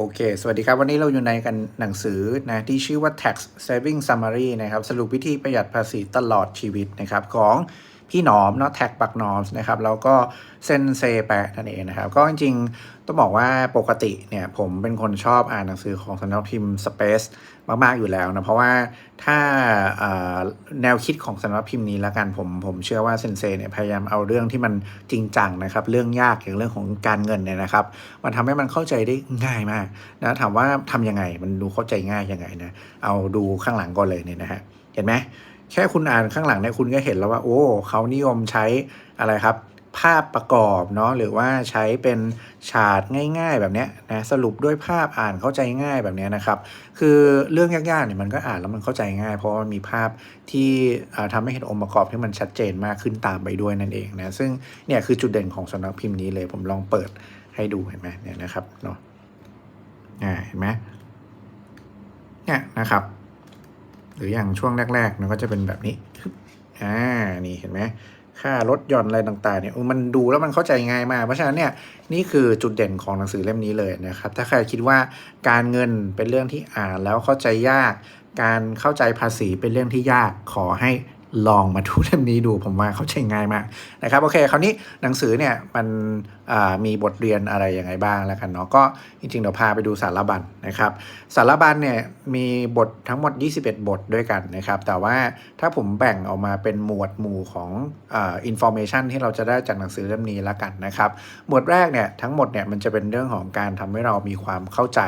โอเค สวัสดีครับ วันนี้เราอยู่ในกันหนังสือนะที่ชื่อว่า tax saving summary นะครับ สรุปวิธีประหยัดภาษีตลอดชีวิตนะครับของ พี่หนอมเนาะแท็กปักนอมนะครับแล้วก็เซนเซแปะนั่นเองนะครับ ก็จริงๆต้องบอกว่าปกติเนี่ยผมเป็นคนชอบอ่านหนังสือของสำนักพิมพ์ Space มาก ๆ อยู่แล้วนะ เพราะว่าถ้าแนวคิดของสำนักพิมพ์นี้ล้วกันผมผมเชื่อว่าเซนเซเนี่ยพยายามเอาเรื่องที่มันจริงจังนะครับ เรื่องยากอย่างเรื่องของการเงินเนี่ยนะครับมันทำให้มันเข้าใจได้ง่ายมากนะถามว่าทำยังไงมันดูเข้าใจง่ายยังไงนะเอาดูข้างหลังก่อนเลยเนี่ยนะฮะเห็นไหม แค่คุณอ่านข้างหลังเนี่ยคุณก็เห็นแล้วว่า โอ้เขานิยมใช้อะไรครับ ภาพประกอบเนาะหรือว่าใช้เป็นฉากง่าย ๆ แบบเนี้ยนะสรุปด้วยภาพอ่านเข้าใจง่ายแบบเนี้ยนะครับ คือเรื่องยากๆเนี่ยมันก็อ่านแล้วมันเข้าใจง่าย เพราะมันมีภาพที่อ่าทำให้เห็นองค์ประกอบที่มันชัดเจนมากขึ้นตามไปด้วยนั่นเองนะซึ่งเนี่ยคือจุดเด่นของสำนักพิมพ์นี้เลยผมลองเปิดให้ดูเห็นไหมเนี่ยนะครับเนาะอ่าเห็นไหมเนี่ยนะครับ หรืออย่างช่วงแรกๆมันก็จะเป็นแบบนี้อ่านี่เห็นไหมค่าลดหย่อนอะไรต่างๆเนี่ยมันดูแล้วมันเข้าใจง่ายมาก เพราะฉะนั้นเนี่ยนี่คือจุดเด่นของหนังสือเล่มนี้เลยนะครับ ถ้าใครคิดว่าการเงินเป็นเรื่องที่อ่านแล้วเข้าใจยาก การเข้าใจภาษีเป็นเรื่องที่ยากขอให้ ลองมาดูเล่มนี้ดูผมว่าเขาใจง่ายมากนะครับโอเคคราวนี้หนังสือเนี่ยมันมีบทเรียนอะไรยังไงบ้างแล้วกันเนาะก็จริงๆเดี๋ยวพาไปดูสารบัญนะครับสารบัญเนี่ยมีบททั้งหมด 21 บทด้วยกันนะครับ แต่ว่าถ้าผมแบ่งออกมาเป็นหมวดหมู่ของอินโฟเมชันที่เราจะได้จากหนังสือเล่มนี้แล้วกันนะครับ หมวดแรกเนี่ยทั้งหมดเนี่ยมันจะเป็นเรื่องของการทำให้เรามีความเข้าใจ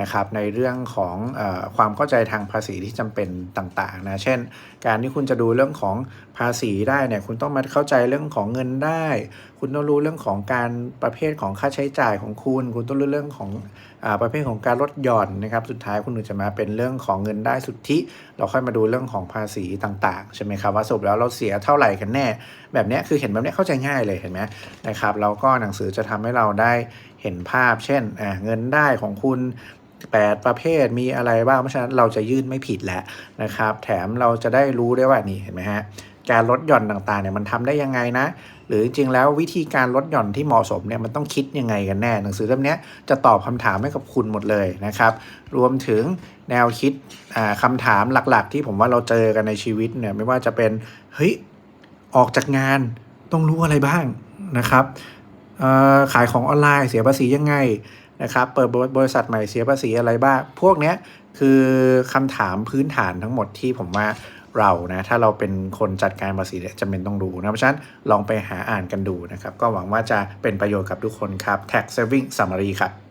นะครับในเรื่องของอความเข้าใจทางภาษีที่จำเป็นต่างๆนะเช่น การที่คุณจะดูเรื่องของภาษีได้เนี่ยคุณต้องมาเข้าใจเรื่องของเงินได้ คุณต้องรู้เรื่องของการประเภทของค่าใช้จ่ายของคุณ คุณต้องรู้เรื่องของอประเภทของการลดหย่อนนะครับสุดท้ายคุณจะมาเป็นเรื่องของเงินได้สุทธิ เราค่อยมาดูเรื่องของภาษีต่างๆใช่ไหมครับว่าสรุปแล้วเราเสียเท่าไหร่กันแน่ แบบนี้คือเห็นแบบนี้เข้าใจง่ายเลยเห็นไหมนะครับแล้วก็หนังสือจะทำให้เราได้เห็นภาพ เช่นเงินได้ของคุณ 8 ประเภทมีอะไรบ้าง เพราะฉะนั้นเราจะยื่นไม่ผิดแล้วนะครับ แถมเราจะได้รู้ได้ว่านี่เห็นไหมฮะการลดหย่อนต่างๆเนี่ยมันทำได้ยังไงนะ หรือจริงๆแล้ววิธีการลดหย่อนที่เหมาะสมเนี่ยมันต้องคิดยังไงกันแน่ หนังสือเล่มนี้จะตอบคำถามให้กับคุณหมดเลยนะครับ รวมถึงแนวคิดคำถามหลักๆ ที่ผมว่าเราเจอกันในชีวิตเนี่ยไม่ว่าจะเป็นเฮ้ยออกจากงานต้องรู้อะไรบ้างนะครับขายของออนไลน์เสียภาษียังไง นะครับเปิดบริษัทใหม่เสียภาษีอะไรบ้าง พวกนี้คือคำถามพื้นฐานทั้งหมดที่ผมว่าเรานะถ้าเราเป็นคนจัดการภาษีจำเป็นต้องดูนะเพราะฉะนั้นลองไปหาอ่านกันดูนะครับ ก็หวังว่าจะเป็นประโยชน์กับทุกคนครับ tax saving summary ครับ